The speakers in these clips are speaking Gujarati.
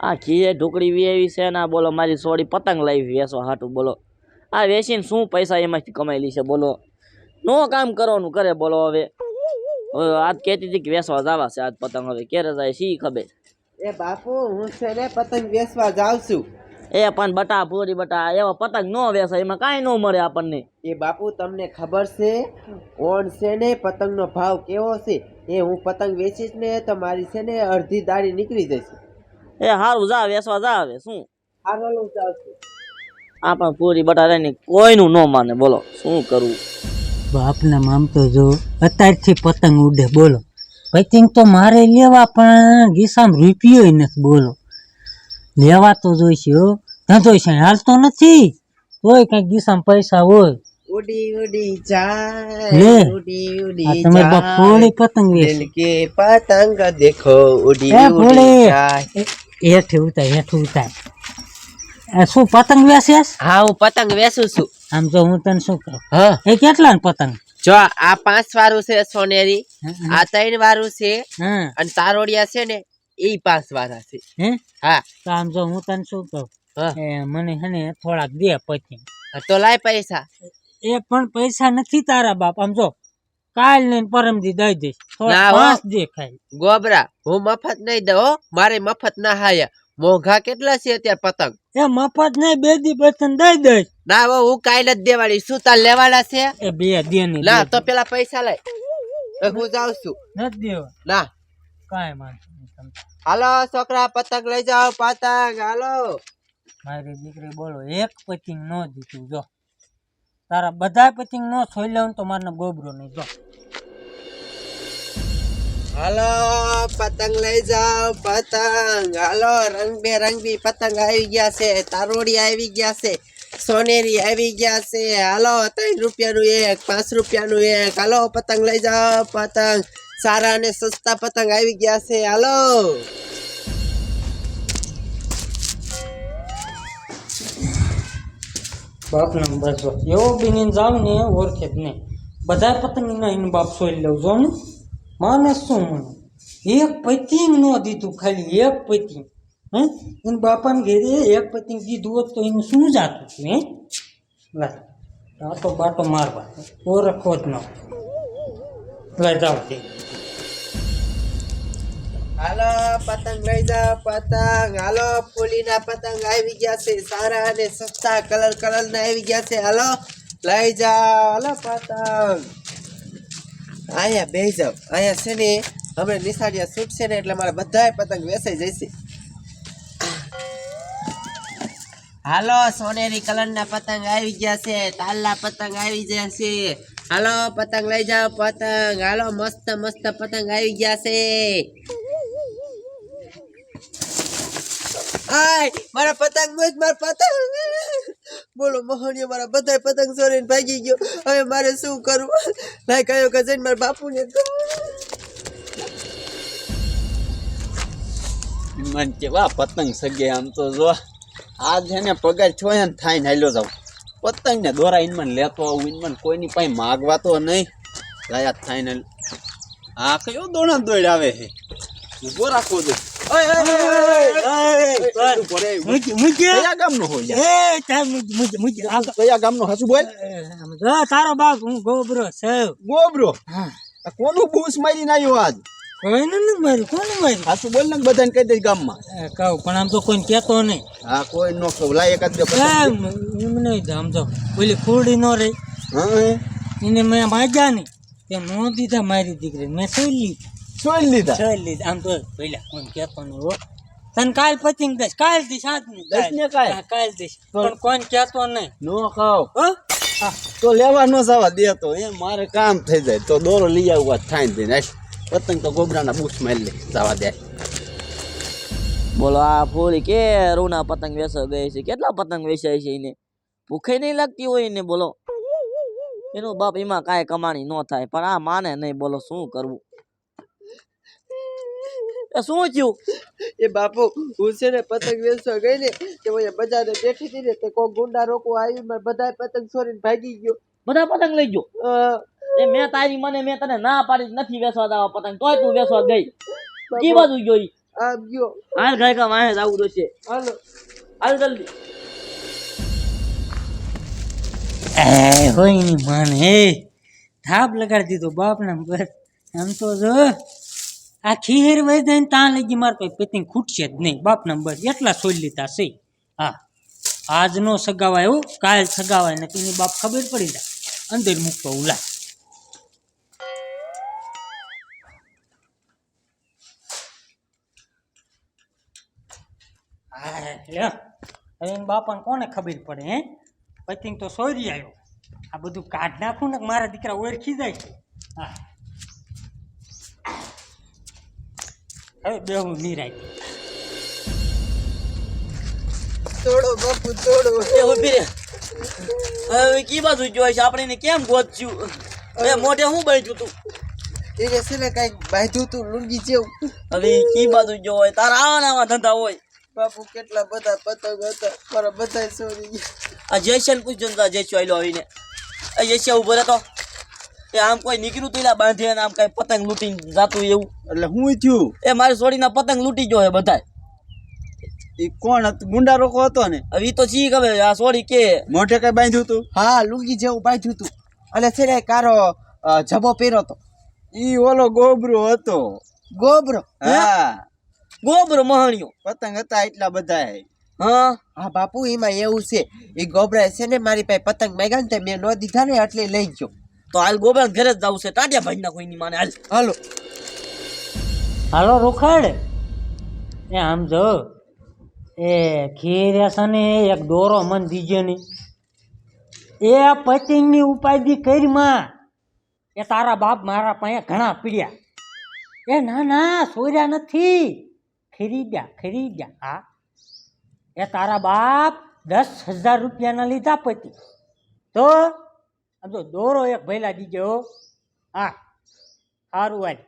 આ ઘીએ ઢોકળી વી છે ને આ બોલો મારી સોડી પતંગ લાવી વેસો હાટું બોલો. આ વેચીને શું પૈસા એમાંથી કમાયેલી છે બોલો. નો કામ કરવાનું કરે બોલો હવે. આજ કહેતી હતી કે વેસવા જવા છે આજ પતંગ હવે ક્યારે જાય શી ખબર. એ બાપુ હું છે ને પતંગ વેચવા જાઉં છું. એ પણ બટા પૂરી બટા એવા પતંગ નો વેસાય એમાં કાંઈ ન મળે આપણને. એ બાપુ તમને ખબર છે ઓણ છે ને પતંગનો ભાવ કેવો છે? એ હું પતંગ વેચીશ ને તો મારી છે ને અડધી દાડી નીકળી જશે. એ હારું જા વેસવા જા હવે શું? હાલો હું આ પણ પૂરી બટા રહીને કોઈનું ન માને બોલો શું કરવું બાપના મામ તો જો અત્યારથી પતંગ ઉડે બોલો. પતંગ તો મારે લેવા પણ ગીસામ રૂપિયો નથી બોલો. લેવા તો જોઈશે હો. ધંધો છે હાલતો નથી. હોય કઈ ગીસામ પૈસા હોય. ઉડી ઉડી જાય લે. ઉડી ઉડી તમે બાપ પતંગ વેચ. કે પતંગ દેખો ઉડી ઉડી જાય. હેઠે ઉતાય હેઠે ઉતાય શું પતંગ વેચેસ હા હું પતંગ વેચું છું. આમ જો હું તને શું કહું? હા. એ કેટલા ને પતંગ? જો આ પાંચ વાળું છે સોનેરી આ ત્રણ વાળું છે અને તારોડિયા છે ને એ પાંચ વાળા છે. હે? હા. તો આમ જો હું તને શું કહું? મને હે ને થોડાક દે પછી તો લાય પૈસા. એ પણ પૈસા નથી તારા બાપ. આમ જો કાલ ને પરમદી દઈ દઈશ. પાંચ દે ખાઈ ગોબરા હું મફત નહીં દઉં. મારે મફત ના હાયા. મોંઘા કેટલા છે અત્યારે પતંગ? એ મફત નહીં બે દી પતંગ દઈ દઈશ. ના હવે હું કાલે જ દેવાળી શું તાર લેવાના છે? એ બે દે ને ના તો પેલા પૈસા લઈ. હું જાઉં છું. નથી દેવા. ના. કાંઈ વાંધો નહીં હાલો છોકરા પતંગ લઈ જાઓ પતંગ. હાલો. મારી દીકરી બોલો એક પતંગ ન દીધું જો. તારા બધા પતંગ નો છોઈ લેવું તો મારે ગોબરો નહીં જો. હાલો, પતંગ લઈ જાઓ, પતંગ. હાલો, રંગબેરંગી પતંગ આવી ગયા છે. તારોડી આવી ગયા છે. સોનેરી આવી ગયા છે. હાલો, ત્રણ રૂપિયાનું એક, પાંચ રૂપિયાનું એક. હાલો, પતંગ લઈ જાઓ, પતંગ. સારા અને સસ્તા પતંગ આવી ગયા છે. હાલો. બાપને બસ જો એવો બિનિન જાવ ને, ઓળખે નહીં. બધા પતંગ ના એનું બાપ સોઈ લઉં જો ને? માને શું મને એક પતંગ ન દીધું ખાલી એક પતંગ હે એના બાપાને ઘેરે એક પતંગ દીધું હોત તો એનું શું જાતું હતું હે લે આટો બાટો મારવા ઓળખો જ ન લે જાવ દે હાલો પતંગ લઈ જાઓ પતંગ હાલો ફૂલીના પતંગ આવી ગયા છે સારા અને સસ્તા કલર કલર ના આવી ગયા છે હાલો લઈ જાઓ હાલો પતંગ અહીંયા બે જાઓ. અહીંયા છે ને હમણાં નિશાળિયા છૂટશે ને, એટલે મારા બધાય પતંગ વેસાઈ જશે. હાલો, સોનેરી કલરના પતંગ આવી ગયા છે, તાલના પતંગ આવી ગયા છે. હાલો, પતંગ લઈ જાઓ, પતંગ. હાલો, મસ્ત મસ્ત પતંગ આવી ગયા છે. આય મારા પતંગ મોજ મારા પતંગ. બોલો, મોહનીયો, મારા બધાય પતંગ ચોરીને ભાગી ગયો. હવે મારે શું કરવું? લાય કયો કે જઈને મારા બાપુને મન મન કેવા પતંગ સગે આમ તો જો. આ છે ને પગાર છોય ને થાય ને હાલ્યો જાઉં. પતંગ ને દોરા ઇનમન લેતો આવું ઇનમન કોઈની પાસે માગવા તો નહીં. લાયા થાય ને આ કયો દોણા દોડ આવે છે? ઊભો રાખવો દે તાર બાપ હું ગોબરો સૌ ગોબરો કોનું બૂસ મારીને આવ્યો આજ કોઈને નથી માર્યું કોને માર્યું હાચું બોલ ને બધાને કહી દે ગામમાં કહું પણ આમ તો કોઈને કહેતો નહીં હા કોઈ નો કહું લાય એકાદ બે પતંગ એમ એમ નહીં આમ તો ઓલી ફૂડી નો રહી એને મેં માગ્યા નહીં તે નો દીધા મારી દીકરી મેં શું લીધી સોઈ લીધા. છોડી લીધા. આમ તો પેલા કોણ કહેતો નહીં હો તને કાલ પચીને દઈશ. કાલ દઈશ આજ નહીં દઈશ ને કાલ? કાલ દઈશ. પણ કોઈને કહેતો નહીં. નો ખાવ. તો લેવા ન જવા દે તો એ મારે કામ થઈ જાય. તો દોરો લઈ આવવા થાય ને નાખ પતંગ તો ગોબરાના બૂસ મારી લે જવા દે. બોલો આ ફૂલી કે રૂના પતંગ વેસો ગઈ છે? કેટલા પતંગ વેચાય છે એને? ભૂખે નહીં લાગતી હોય એને બોલો. એનો બાપ એમાં કાંઈ કમાણી ન થાય પણ આ માને નહીં બોલો શું કરવું? શું થયું? એ બાપુ હું છે ને પતંગ વેચવા ગઈ ને તે બજારે બેઠી હતી ને તે કોઈ ગુંડા રોકો આવી મારે બધા પતંગ ચોરીને ભાગી ગયો. બધા પતંગ લઈ ગયો? એ મેં તારી મને મેં તને ના પાડી નથી વેચવા દાવા પતંગ તોય તું વેચવા ગઈ. કી બાજુ ગયો આમ ગયો. હાલ ગાય કા વાહે આવું તો છે હાલો. હાલ જલ્દી. એ હોયની માન હે થાપ લગાડી દીધો બાપના બસ આમ તો જો. આ ખીર વહી જાય ત્યાં લગી મારે કોઈ પતિંગ ખૂટશે જ નહીં. બાપના નંબર એટલા સોઈ લીધા છે. હા આજનો સગાવાય હો, કાલ સગાવાય ને તેની બાપ ખબર પડી જાય. અંદર મૂકતો ઉલા. હવે બાપાને કોને ખબર પડે, હે? પતિ તો સોરી આવ્યો. આ બધું કાઢ નાખું ને મારા દીકરા ઓળખી જાય છે. હા. હવે બેહું નિરાય તોડો બાપુ તોડો. એ ઊભી રે. હવે કી બાજુ જોઈ છે? આપણે કેમ ગોતચ્યું હવે મોઢે હું બન્યું તું? એને છે ને કંઈક બાંધ્યું તું લુંગી જેવું. હવે કી બાજુ જો હોય તારા આવા આવા ધંધા હોય. બાપુ કેટલા બધા પતંગ હતા. મારા બધા ચોરી આ જયશ્યાન પૂછજો ને જયશ્યો આવેલો આવીને. એ જયશ્યા ઊભો રહેતો. એ આમ કોઈ નીકળ્યું તું એલા બાંધે ને આમ કઈ પતંગ લૂંટીને જાતું એવું. એટલે હું થયું? એ મારી સોડીના પતંગ લૂંટી ગયો હે બધાય. એ કોણ હતું ગુંડા રોકો હતો ને? હવે ઈ તો ચી ખબર આ સોડી કે. મોઢે કઈ બાંધ્યું તું? હા લુંગી જેવું બાંધ્યું તું. અને છે ને કારો અ, જબો પહેર્યો હતો. ઈ ઓલો ગોબરો હતો. ગોબરો હા? ગોબરો મહાણિયો. પતંગ હતા એટલા બધા હા. હા બાપુ એમાં એવું છે. એ ગોબરા છે ને મારી પાસે પતંગ માંગ્યા ને તે મેં ન દીધા ને એટલે લઈ ગયો. તો હાલ ગોબરા ઘરે જ જવું છે. ટાટિયા ભાઈ ના કોઈની માને. હાલ. હાલો. હાલો રૂખડ. એ આમ જો. એ ખીર્યા ને એક દોરો મન દીજે ની. એ પતિંગની ઉપાધિ કરી માં. એ તારા બાપ મારા પાસે ઘણા પીડ્યા. એ ના ના સોર્યા નથી. ખરીદ્યા ખરીદ્યા હા. એ તારા બાપ દસ હજાર રૂપિયાના લીધા પતિ. તો આમ તો દોરો એક ભૈલા દીજો હા. સારું આજ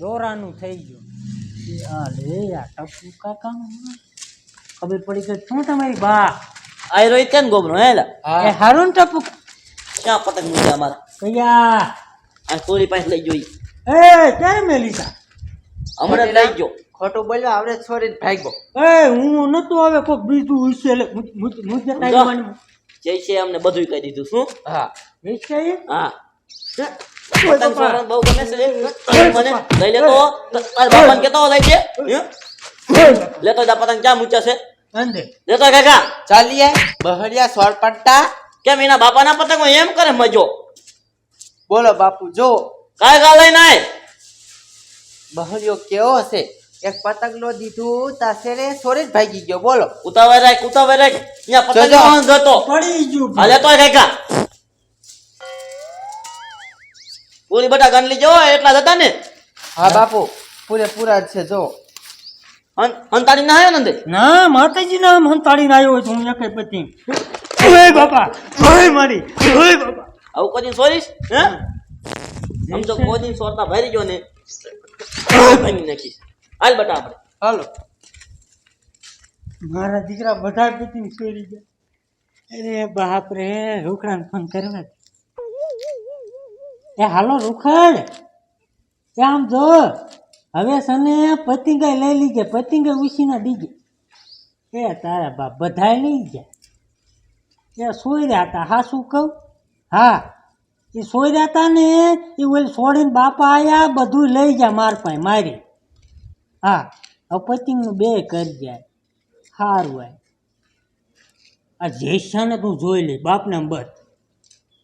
દોરાનું થઈ ગયું. એ આ લે આ ટપુ કાકાનું ખબર પડી કે શું તમારી બા? આ રોહિત કેમ ગોબરો હેલા એ હારું ને ટપુ? ક્યાં પતંગ મૂક્યા અમારા? કયા? આ ચોરી પાસે લઈ જોઈ એ ક્યારે મેં લીધા હમણાં લઈ ગયો. ખોટું બોલ્યો આવડે છોડીને ભાગ્યો. એ હું નતું હવે કોઈક બીજું હશે એટલે મુજ- મુજ- જો. છે અમને બધું કહી દીધું. શું? હા. એ? હા. પતંગ બાપા. સોરવાનું બહુ ગમે છે. મને લઈ લેતો તારા બાપાને કેતો લઈ દે લેતો જા પતંગ ક્યાં મૂક્યા છે? લેતો કાકા. ચાલીએ. બહરિયા સોળ પટ્ટા. કેમ એના બાપાના પતંગો એમ કરે મજો? બોલો બાપુ જો. કાય કા લઈને આય. બહરિયો કેવો હશે એક પતંગલો દીધું તાસેરે સોરે જ ભાગી ગયો બોલો. ઉતાવળ રાખ ઉતાવળ રાખ. અહીંયા પતંગ કોણ જતો પડી ગયું હાલે તો કાકા પૂરી બટા ગણ લીજો એટલા જતા ને. હા બાપુ પૂરેપૂરા જ છે જો. હંતાડી ના આવ્યો ને ના માતાજી ના હંતાડી ના આવ્યો હોય તો હું એક પતિ. ઓય બાપા ઓય મારી ઓય બાપા. આવું કોઈ સોરીશ? હે? આમ તો કોઈ સોરતા ભરી ગયો ને. ભાંગી નાખીશ. હાલ બટા આપણે. હાલો. મારા દીકરા બધા પતિ છોડી ગયા. અરે બાપ રે, રૂખડાને ફોન કરવા એ હાલો રૂખડ એ આમ જો. હવે સને પતિંગા લઈ લીજે પતિંગા ઉછીના દીજે એ તારા બાપ બધા લઈ ગયા. એ સોઈ રહ્યા હતા, હા શું કહું? હા, એ સોઈ રહ્યા હતા ને, એ ઓલી છોડીને બાપા આવ્યા બધું લઈ ગયા માર પાસે મારી. હા હવે બે કરી જાય. સારું હોય આ જેસાને તું જોઈ લઈ બાપને બસ.